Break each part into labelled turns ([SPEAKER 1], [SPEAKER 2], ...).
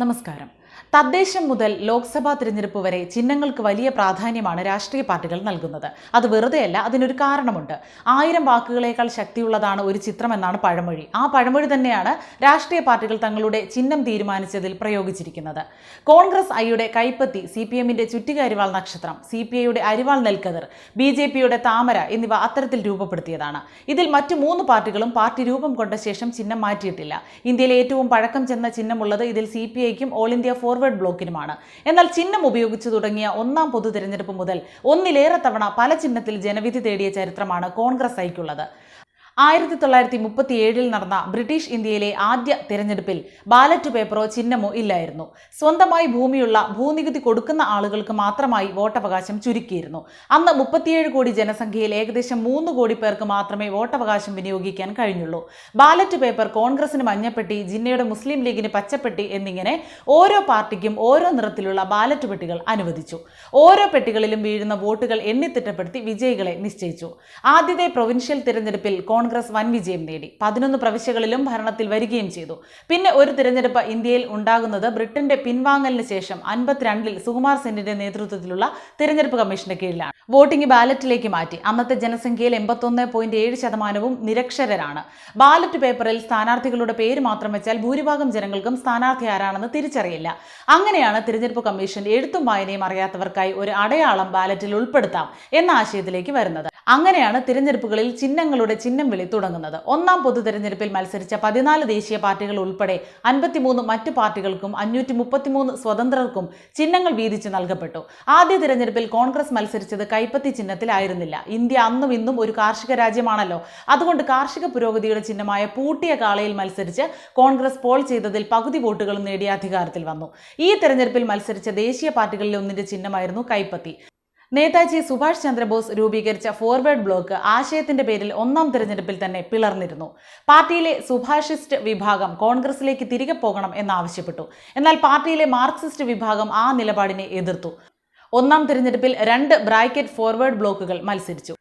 [SPEAKER 1] നമസ്കാരം. തദ്ദേശം മുതൽ ലോക്സഭാ തിരഞ്ഞെടുപ്പ് വരെ ചിഹ്നങ്ങൾക്ക് വലിയ പ്രാധാന്യമാണ് രാഷ്ട്രീയ പാർട്ടികൾ നൽകുന്നത്. അത് വെറുതെയല്ല അതിനൊരു കാരണമുണ്ട്. ആയിരം വാക്കുകളേക്കാൾ ശക്തിയുള്ളതാണ് ഒരു ചിത്രം എന്നാണ് പഴമൊഴി. ആ പഴമൊഴി തന്നെയാണ് രാഷ്ട്രീയ പാർട്ടികൾ തങ്ങളുടെ ചിഹ്നം തീരുമാനിച്ചതിൽ പ്രയോഗിച്ചിരിക്കുന്നത്. കോൺഗ്രസ് ഐയുടെ കൈപ്പത്തി സി പി എമ്മിന്റെ ചുറ്റിക അരിവാൾ നക്ഷത്രം സി പി ഐയുടെ അരിവാൾ നെൽക്കതിർ ബി ജെ പിയുടെ താമര എന്നിവ അത്തരത്തിൽ രൂപപ്പെടുത്തിയതാണ്. ഇതിൽ മറ്റു മൂന്ന് പാർട്ടികളും പാർട്ടി രൂപം കൊണ്ട ശേഷം ചിഹ്നം മാറ്റിയിട്ടില്ല. ഇന്ത്യയിലെ ഏറ്റവും പഴക്കം ചെന്ന ചിഹ്നമുള്ളത് ഇതിൽ സി പി ഐക്കും ഓൾ ഇന്ത്യ ഫോർവേഡ് ബ്ലോക്കിനുമാണ് എന്നാൽ ചിഹ്നം ഉപയോഗിച്ചു തുടങ്ങിയ ഒന്നാം പൊതു തിരഞ്ഞെടുപ്പ് മുതൽ ഒന്നിലേറെ തവണ പല ചിഹ്നത്തിൽ ജനവിധി തേടിയ ചരിത്രമാണ് കോൺഗ്രസ് ഐക്കുള്ളത് ആയിരത്തി തൊള്ളായിരത്തി മുപ്പത്തി ഏഴിൽ നടന്ന ബ്രിട്ടീഷ് ഇന്ത്യയിലെ ആദ്യ തിരഞ്ഞെടുപ്പിൽ ബാലറ്റ് പേപ്പറോ ചിഹ്നമോ ഇല്ലായിരുന്നു. സ്വന്തമായി ഭൂമിയുള്ള ഭൂനികുതി കൊടുക്കുന്ന ആളുകൾക്ക് മാത്രമായി വോട്ടവകാശം ചുരുക്കിയിരുന്നു. അന്ന് മുപ്പത്തിയേഴ് കോടി ജനസംഖ്യയിൽ ഏകദേശം മൂന്ന് കോടി പേർക്ക് മാത്രമേ വോട്ടവകാശം വിനിയോഗിക്കാൻ കഴിഞ്ഞുള്ളൂ. ബാലറ്റ് പേപ്പർ കോൺഗ്രസിന് മഞ്ഞപ്പെട്ടി ജിന്നയുടെ മുസ്ലിം ലീഗിന് പച്ചപ്പെട്ടി എന്നിങ്ങനെ ഓരോ പാർട്ടിക്കും ഓരോ നിറത്തിലുള്ള ബാലറ്റ് പെട്ടികൾ അനുവദിച്ചു. ഓരോ പെട്ടികളിലും വീഴുന്ന വോട്ടുകൾ എണ്ണിത്തിട്ടപ്പെടുത്തി വിജയികളെ നിശ്ചയിച്ചു. ആദ്യത്തെ പ്രൊവിൻഷ്യൽ തിരഞ്ഞെടുപ്പിൽ കോൺഗ്രസ് വൻ വിജയം നേടി. പതിനൊന്ന് പ്രവിശ്യകളിലും ഭരണത്തിൽ വരികയും ചെയ്തു. പിന്നെ ഒരു തിരഞ്ഞെടുപ്പ് ഇന്ത്യയിൽ ഉണ്ടാകുന്നത് ബ്രിട്ടന്റെ പിൻവാങ്ങലിന് ശേഷം അൻപത്തിരണ്ടിൽ സുകുമാർ സെന്നിന്റെ നേതൃത്വത്തിലുള്ള തിരഞ്ഞെടുപ്പ് കമ്മീഷന്റെ കീഴിലാണ്. വോട്ടിംഗ് ബാലറ്റിലേക്ക് മാറ്റി. അന്നത്തെ ജനസംഖ്യയിൽ എൺപത്തൊന്ന് പോയിന്റ് ഏഴ് ശതമാനവും നിരക്ഷരരാണ്. ബാലറ്റ് പേപ്പറിൽ സ്ഥാനാർത്ഥികളുടെ പേര് മാത്രം വെച്ചാൽ ഭൂരിഭാഗം ജനങ്ങൾക്കും സ്ഥാനാർത്ഥി ആരാണെന്ന് തിരിച്ചറിയില്ല. അങ്ങനെയാണ് തിരഞ്ഞെടുപ്പ് കമ്മീഷൻ എഴുത്തും വായനയും അറിയാത്തവർക്കായി ഒരു അടയാളം ബാലറ്റിൽ ഉൾപ്പെടുത്താം എന്ന ആശയത്തിലേക്ക് വരുന്നത്. അങ്ങനെയാണ് തിരഞ്ഞെടുപ്പുകളിൽ ചിഹ്നങ്ങളുടെ ചിഹ്നം വിളി തുടങ്ങുന്നത്. ഒന്നാം പൊതു തിരഞ്ഞെടുപ്പിൽ മത്സരിച്ച പതിനാല് ദേശീയ പാർട്ടികൾ ഉൾപ്പെടെ അൻപത്തിമൂന്ന് മറ്റു പാർട്ടികൾക്കും അഞ്ഞൂറ്റി മുപ്പത്തിമൂന്ന് സ്വതന്ത്രർക്കും ചിഹ്നങ്ങൾ വീതിച്ച് നൽകപ്പെട്ടു. ആദ്യ തിരഞ്ഞെടുപ്പിൽ കോൺഗ്രസ് മത്സരിച്ചത് കൈപ്പത്തി ചിഹ്നത്തിലായിരുന്നില്ല. ഇന്ത്യ അന്നും ഇന്നും ഒരു കാർഷിക രാജ്യമാണല്ലോ. അതുകൊണ്ട് കാർഷിക പുരോഗതിയുടെ ചിഹ്നമായ പൂട്ടിയ കാളയിൽ മത്സരിച്ച് കോൺഗ്രസ് പോൾ ചെയ്തതിൽ പകുതി വോട്ടുകളും നേടിയ അധികാരത്തിൽ വന്നു. ഈ തെരഞ്ഞെടുപ്പിൽ മത്സരിച്ച ദേശീയ പാർട്ടികളിൽ ഒന്നിന്റെ ചിഹ്നമായിരുന്നു കൈപ്പത്തി. നേതാജി സുഭാഷ് ചന്ദ്രബോസ് രൂപീകരിച്ച ഫോർവേഡ് ബ്ലോക്ക് ആശയത്തിന്റെ പേരിൽ ഒന്നാം തിരഞ്ഞെടുപ്പിൽ തന്നെ പിളർന്നിരുന്നു. പാർട്ടിയിലെ സുഭാഷിസ്റ്റ് വിഭാഗം കോൺഗ്രസിലേക്ക് തിരികെ പോകണം എന്നാവശ്യപ്പെട്ടു. എന്നാൽ പാർട്ടിയിലെ മാർക്സിസ്റ്റ് വിഭാഗം ആ നിലപാടിനെ എതിർത്തു. ഒന്നാം തിരഞ്ഞെടുപ്പിൽ രണ്ട് ബ്രാക്കറ്റ് ഫോർവേഡ് ബ്ലോക്കുകൾ മത്സരിച്ചു.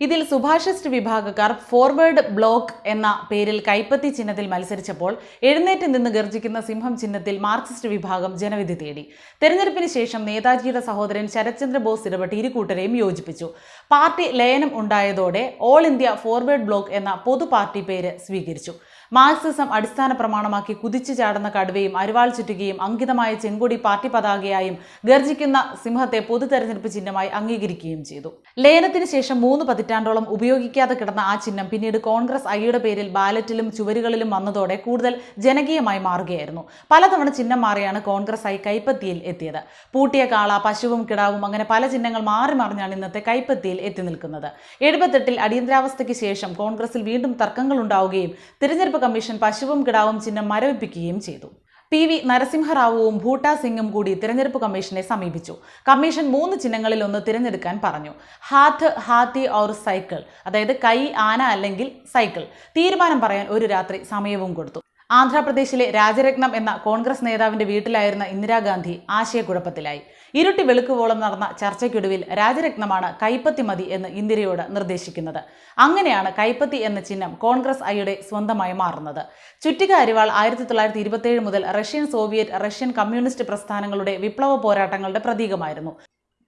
[SPEAKER 1] ഇതിൽ സുഭാഷിസ്റ്റ് വിഭാഗക്കാർ ഫോർവേഡ് ബ്ലോക്ക് എന്ന പേരിൽ കൈപ്പത്തി ചിഹ്നത്തിൽ മത്സരിച്ചപ്പോൾ എഴുന്നേറ്റ് നിന്ന് ഗർജിക്കുന്ന സിംഹം ചിഹ്നത്തിൽ മാർക്സിസ്റ്റ് വിഭാഗം ജനവിധി തേടി. തെരഞ്ഞെടുപ്പിന് ശേഷം നേതാജിയുടെ സഹോദരൻ ശരത്ചന്ദ്ര ബോസ് ഇടപെട്ട് ഇരുകൂട്ടരെയും യോജിപ്പിച്ചു. പാർട്ടി ലയനം ഉണ്ടായതോടെ ഓൾ ഇന്ത്യ ഫോർവേഡ് ബ്ലോക്ക് എന്ന പൊതു പാർട്ടി പേര് സ്വീകരിച്ചു. മാർക്സിസം അടിസ്ഥാന പ്രമാണമാക്കി കുതിച്ചു ചാടുന്ന കടുവയും അരിവാൾ ചുറ്റുകയും അങ്കിതമായ ചെങ്കൊടി പാർട്ടി പതാകയായും ഗർജിക്കുന്ന സിംഹത്തെ പൊതു തെരഞ്ഞെടുപ്പ് ചിഹ്നമായി അംഗീകരിക്കുകയും ചെയ്തു. ലയനത്തിന് ശേഷം മൂന്ന് പതിറ്റാണ്ടോളം ഉപയോഗിക്കാതെ കിടന്ന ആ ചിഹ്നം പിന്നീട് കോൺഗ്രസ് ഐയുടെ പേരിൽ ബാലറ്റിലും ചുവരുകളിലും വന്നതോടെ കൂടുതൽ ജനകീയമായി മാറുകയായിരുന്നു. പലതവണ ചിഹ്നം മാറിയാണ് കോൺഗ്രസ് ഐ കൈപ്പത്തിയിൽ എത്തിയത്. പൂട്ടിയ കാള പശുവും കിടാവും അങ്ങനെ പല ചിഹ്നങ്ങൾ മാറി മറിഞ്ഞാണ് ഇന്നത്തെ കൈപ്പത്തിയിൽ എത്തി നിൽക്കുന്നത്. എഴുപത്തെട്ടിൽ അടിയന്തരാവസ്ഥയ്ക്ക് ശേഷം കോൺഗ്രസിൽ വീണ്ടും തർക്കങ്ങൾ ഉണ്ടാവുകയും തിരഞ്ഞെടുപ്പ് കമ്മീഷൻ പശുവും കിടാവും ചിഹ്നം മരവിപ്പിക്കുകയും ചെയ്തു. പി വി നരസിംഹറാവുവും ഭൂട്ടാ സിംഗും കൂടി തിരഞ്ഞെടുപ്പ് കമ്മീഷനെ സമീപിച്ചു. കമ്മീഷൻ മൂന്ന് ചിഹ്നങ്ങളിൽ ഒന്ന് തിരഞ്ഞെടുക്കാൻ പറഞ്ഞു. ഹാത്ത് ഹാത്തി ഓർ സൈക്കിൾ. അതായത് കൈ ആന അല്ലെങ്കിൽ സൈക്കിൾ. തീരുമാനം പറയാൻ ഒരു രാത്രി സമയവും കൊടുത്തു. ആന്ധ്രാപ്രദേശിലെ രാജരത്നം എന്ന കോൺഗ്രസ് നേതാവിന്റെ വീട്ടിലായിരുന്ന ഇന്ദിരാഗാന്ധി ആശയക്കുഴപ്പത്തിലായി. ഇരുട്ടി വെളുക്കുവോളം നടന്ന ചർച്ചയ്ക്കൊടുവിൽ രാജരത്നമാണ് കൈപ്പത്തി മതി എന്ന് ഇന്ദിരയോട് നിർദ്ദേശിക്കുന്നത്. അങ്ങനെയാണ് കൈപ്പത്തി എന്ന ചിഹ്നം കോൺഗ്രസ് ഐയുടെ സ്വന്തമായി മാറുന്നത്. ചുറ്റിക അരിവാൾ ആയിരത്തി തൊള്ളായിരത്തി മുതൽ റഷ്യൻ സോവിയറ്റ് റഷ്യൻ കമ്മ്യൂണിസ്റ്റ് പ്രസ്ഥാനങ്ങളുടെ വിപ്ലവ പോരാട്ടങ്ങളുടെ പ്രതീകമായിരുന്നു.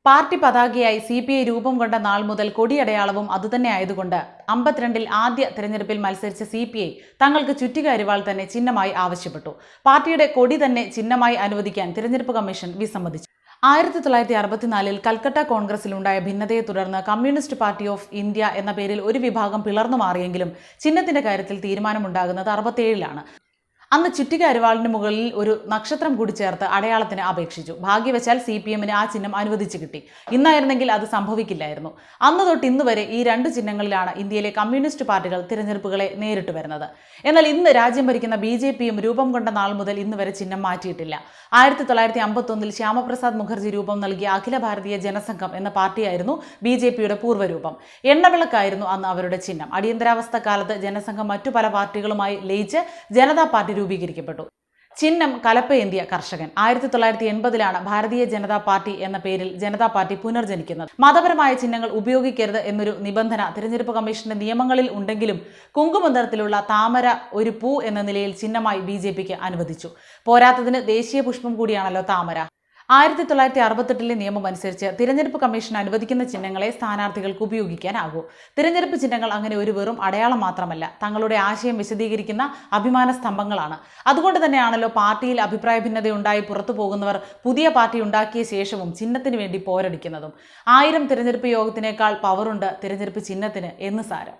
[SPEAKER 1] പാർട്ടി പതാകയായി സി പി ഐ രൂപം കൊണ്ട നാൾ മുതൽ കൊടിയടയാളവും അതുതന്നെ ആയതുകൊണ്ട് അമ്പത്തിരണ്ടിൽ ആദ്യ തെരഞ്ഞെടുപ്പിൽ മത്സരിച്ച സി പി ഐ തങ്ങൾക്ക് ചുറ്റിക അരിവാൾ തന്നെ ചിഹ്നമായി ആവശ്യപ്പെട്ടു. പാർട്ടിയുടെ കൊടി തന്നെ ചിഹ്നമായി അനുവദിക്കാൻ തിരഞ്ഞെടുപ്പ് കമ്മീഷൻ വിസമ്മതിച്ചു. ആയിരത്തി തൊള്ളായിരത്തി അറുപത്തിനാലിൽ കൽക്കട്ട കോൺഗ്രസിലുണ്ടായ ഭിന്നതയെ തുടർന്ന് കമ്മ്യൂണിസ്റ്റ് പാർട്ടി ഓഫ് ഇന്ത്യ എന്ന പേരിൽ ഒരു വിഭാഗം പിളർന്നു മാറിയെങ്കിലും ചിഹ്നത്തിന്റെ കാര്യത്തിൽ തീരുമാനമുണ്ടാകുന്നത് അറുപത്തേഴിലാണ് അന്ന് ചുറ്റിക അരിവാളിന് മുകളിൽ ഒരു നക്ഷത്രം കൂടി ചേർത്ത് അടയാളത്തിന് അപേക്ഷിച്ചു. ഭാഗ്യവശാൽ സി പി എമ്മിന് ആ ചിഹ്നം അനുവദിച്ചു കിട്ടി. ഇന്നായിരുന്നെങ്കിൽ അത് സംഭവിക്കില്ലായിരുന്നു. അന്ന് തൊട്ട് ഇന്ന് വരെ ഈ രണ്ട് ചിഹ്നങ്ങളിലാണ് ഇന്ത്യയിലെ കമ്മ്യൂണിസ്റ്റ് പാർട്ടികൾ തിരഞ്ഞെടുപ്പുകളെ നേരിട്ട് വരുന്നത്. എന്നാൽ ഇന്ന് രാജ്യം ഭരിക്കുന്ന ബി ജെ പിയും രൂപം കൊണ്ട നാൾ മുതൽ ഇന്ന് വരെ ചിഹ്നം മാറ്റിയിട്ടില്ല. ആയിരത്തി തൊള്ളായിരത്തി അമ്പത്തൊന്നിൽ ശ്യാമപ്രസാദ് മുഖർജി രൂപം നൽകിയ അഖില ഭാരതീയ ജനസംഘം എന്ന പാർട്ടിയായിരുന്നു ബി ജെ പിയുടെ പൂർവരൂപം. എണ്ണവിളക്കായിരുന്നു അന്ന് അവരുടെ ചിഹ്നം. അടിയന്തരാവസ്ഥ കാലത്ത് ജനസംഘം മറ്റു പല പാർട്ടികളുമായി ലയിച്ച് ജനതാ പാർട്ടി രൂപീകരിക്കപ്പെട്ടു. ചിഹ്നം കലപ്പയേന്തിയ കർഷകൻ. ആയിരത്തി തൊള്ളായിരത്തി എൺപതിലാണ് ഭാരതീയ ജനതാ പാർട്ടി എന്ന പേരിൽ ജനതാ പാർട്ടി പുനർജനിക്കുന്നത്. മതപരമായ ചിഹ്നങ്ങൾ ഉപയോഗിക്കരുത് എന്നൊരു നിബന്ധന തിരഞ്ഞെടുപ്പ് കമ്മീഷന്റെ നിയമങ്ങളിൽ ഉണ്ടെങ്കിലും കുങ്കുമനിറത്തിലുള്ള താമര ഒരു പൂ എന്ന നിലയിൽ ചിഹ്നമായി ബി അനുവദിച്ചു. പോരാത്തതിന് ദേശീയ പുഷ്പം കൂടിയാണല്ലോ താമര. ആയിരത്തി തൊള്ളായിരത്തി അറുപത്തെട്ടിലെ നിയമം അനുസരിച്ച് തിരഞ്ഞെടുപ്പ് കമ്മീഷൻ അനുവദിക്കുന്ന ചിഹ്നങ്ങളെ സ്ഥാനാർത്ഥികൾക്ക് ഉപയോഗിക്കാനാകൂ. തിരഞ്ഞെടുപ്പ് ചിഹ്നങ്ങൾ അങ്ങനെ ഒരു വെറും അടയാളം മാത്രമല്ല തങ്ങളുടെ ആശയം വിശദീകരിക്കുന്ന അഭിമാന സ്തംഭങ്ങളാണ്. അതുകൊണ്ട് തന്നെയാണല്ലോ പാർട്ടിയിൽ അഭിപ്രായ ഭിന്നതയുണ്ടായി പുറത്തു പോകുന്നവർ പുതിയ പാർട്ടി ഉണ്ടാക്കിയ ശേഷവും ചിഹ്നത്തിന് വേണ്ടി പോരടിക്കുന്നതും. ആയിരം തിരഞ്ഞെടുപ്പ് യോഗത്തിനേക്കാൾ പവറുണ്ട് തിരഞ്ഞെടുപ്പ് ചിഹ്നത്തിന് എന്ന് സാരം.